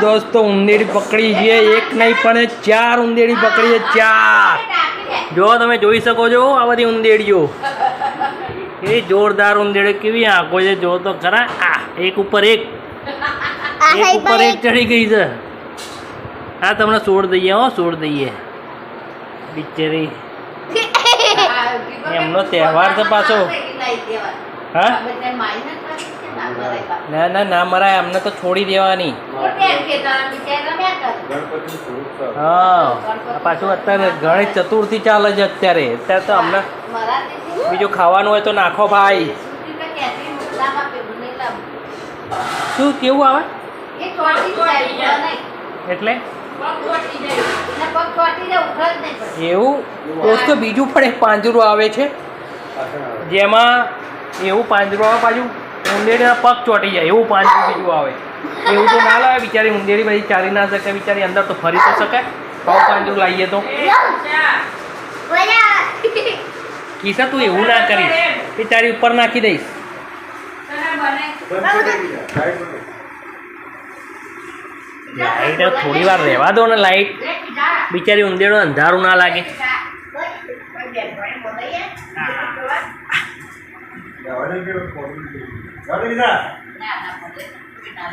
દોસ્તો ઉંદેડી પકડી છે એક નહીં પણ ચાર ઉંદેડી પકડી છે ચાર. જો તમે જોઈ શકો છો આ બધી ઉંદેડીઓ. એ જોરદાર ઉંદેડી કેવી આંખો છે જો તો ખરા. આ એક ઉપર એક. એક ઉપર એક ચડી ગઈ છે. હા તમને છોડ દઈએ હો છોડ દઈએ. બિચારી. એમનો તહેવાર છે પાછો. હા? ના ના ના મરાય અમને તો છોડી દેવાની. હા પાછું અત્યારે ગણેશ ચતુર્થી ચાલે છે અત્યારે. અત્યારે તો અમને બીજું ખાવાનું હોય તો નાખો ભાઈ. શું, કેવું આવે? એટલે? એવું? દોસ્તો બીજું પણ એક પાંજરું આવે છે. જેમાં એવું પાંજરું આવે પાછું. ઉંદેડીના પગ ચોટી જાય એવું પાણી બીજું આવે. એવું તો ના લાવે બિચારી ઉંદેડી પછી ચાલી ના શકે બિચારી અંદર તો ફરી તો શકે. પગ પાંજરું લાવીએ તો. કિસ્સા તું એવું ના કરીશ. બિચારી ઉપર નાખી દઈશ. લાઈટ થોડી વાર રહેવા દો ને લાઈટ. બિચારી ઉંદેડો અંધારું ના લાગે.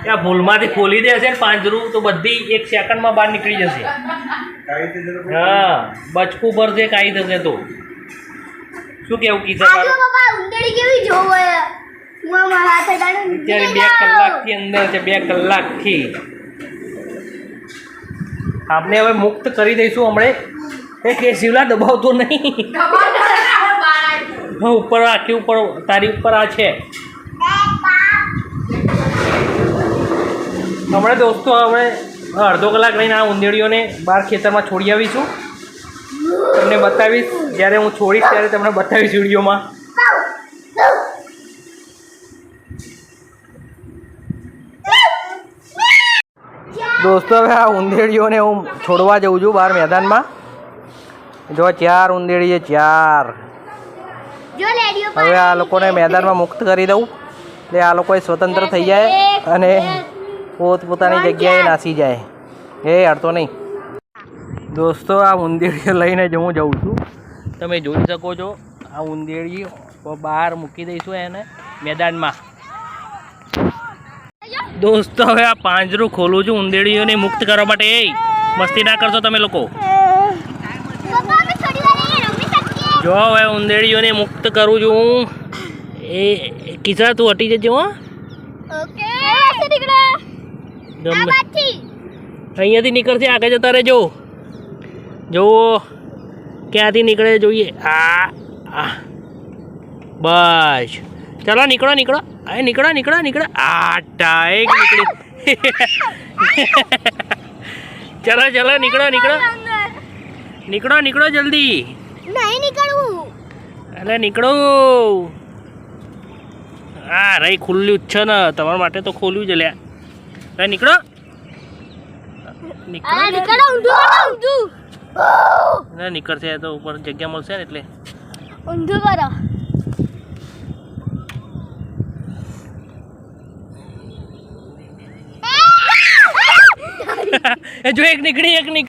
ત્યાં ભૂલમાંથી ખોલી દેશે ને પાંજરું તો બધી એક સેકન્ડમાં બહાર નીકળી જશે. હા બચકું ભરશે કાંઈ થશે તો. શું કેવું કીધું આજો તારું બાબા ઉંદરડી કેવી જોવે? હું મારા હાથે ડાળું અત્યારે બે કલાકથી અંદર છે બે કલાકથી. આપણે હવે મુક્ત કરી દઈશું હમણે. એ કે શિવલા દબાવતો નહીં. હા, ઉપર આખી ઉપર, તારી ઉપર આ છે. હમણાં દોસ્તો, હવે અડધો કલાક લઈને આ ઉંદેડીઓને બહાર ખેતરમાં છોડી આવીશું. તમને બતાવીશ, જ્યારે હું છોડીશ ત્યારે તમને બતાવીશ વિડીયોમાં. દોસ્તો, હવે આ ઉંદેડીઓને હું છોડવા જઉં છું બહાર મેદાનમાં. જો, ચાર ઉંદેડી છે, ચાર. હવે આ લોકોને મેદાનમાં મુક્ત કરી દઉં. એટલે આ લોકો સ્વતંત્ર થઈ જાય અને પોતપોતાની જગ્યાએ નાસી જાય. એ અડતો નહીં. દોસ્તો આ ઉંદેડીઓ લઈને જ હું જઉં છું. તમે જોઈ શકો છો આ ઉંદેડી બહાર મૂકી દઈશું એને મેદાનમાં. દોસ્તો હવે આ પાંજરું ખોલું છું ઉંદેડીઓને મુક્ત કરવા માટે. એ મસ્તી ના કરશો તમે લોકો. જો હવે ઉંદેડીઓને મુક્ત કરું છું. હું એ કિસા તું હટી જજો હો. અહીંયાથી નીકળશે આગળ જતા રહેજો. જુઓ. ક્યાંથી નીકળે જોઈએ. આ આ. બસ. ચાલો નીકળો નીકળો. અરે નીકળો નીકળો નીકળો. આ ટાઈક નીકળી. ચલો ચલો નીકળો નીકળો. નીકળો નીકળો જલ્દી. નહીં નીકળવું. એટલે નીકળો. હા રહી ખુલ્લું જ છે ને. તમારા માટે તો ખોલ્યું જ લ્યા. હવે નીકળો. ના નીકળશે તો ઉપર જગ્યા મળશે ને એટલે. ઊંધું કરો. એ જો એક નીકળી એક નીકળી.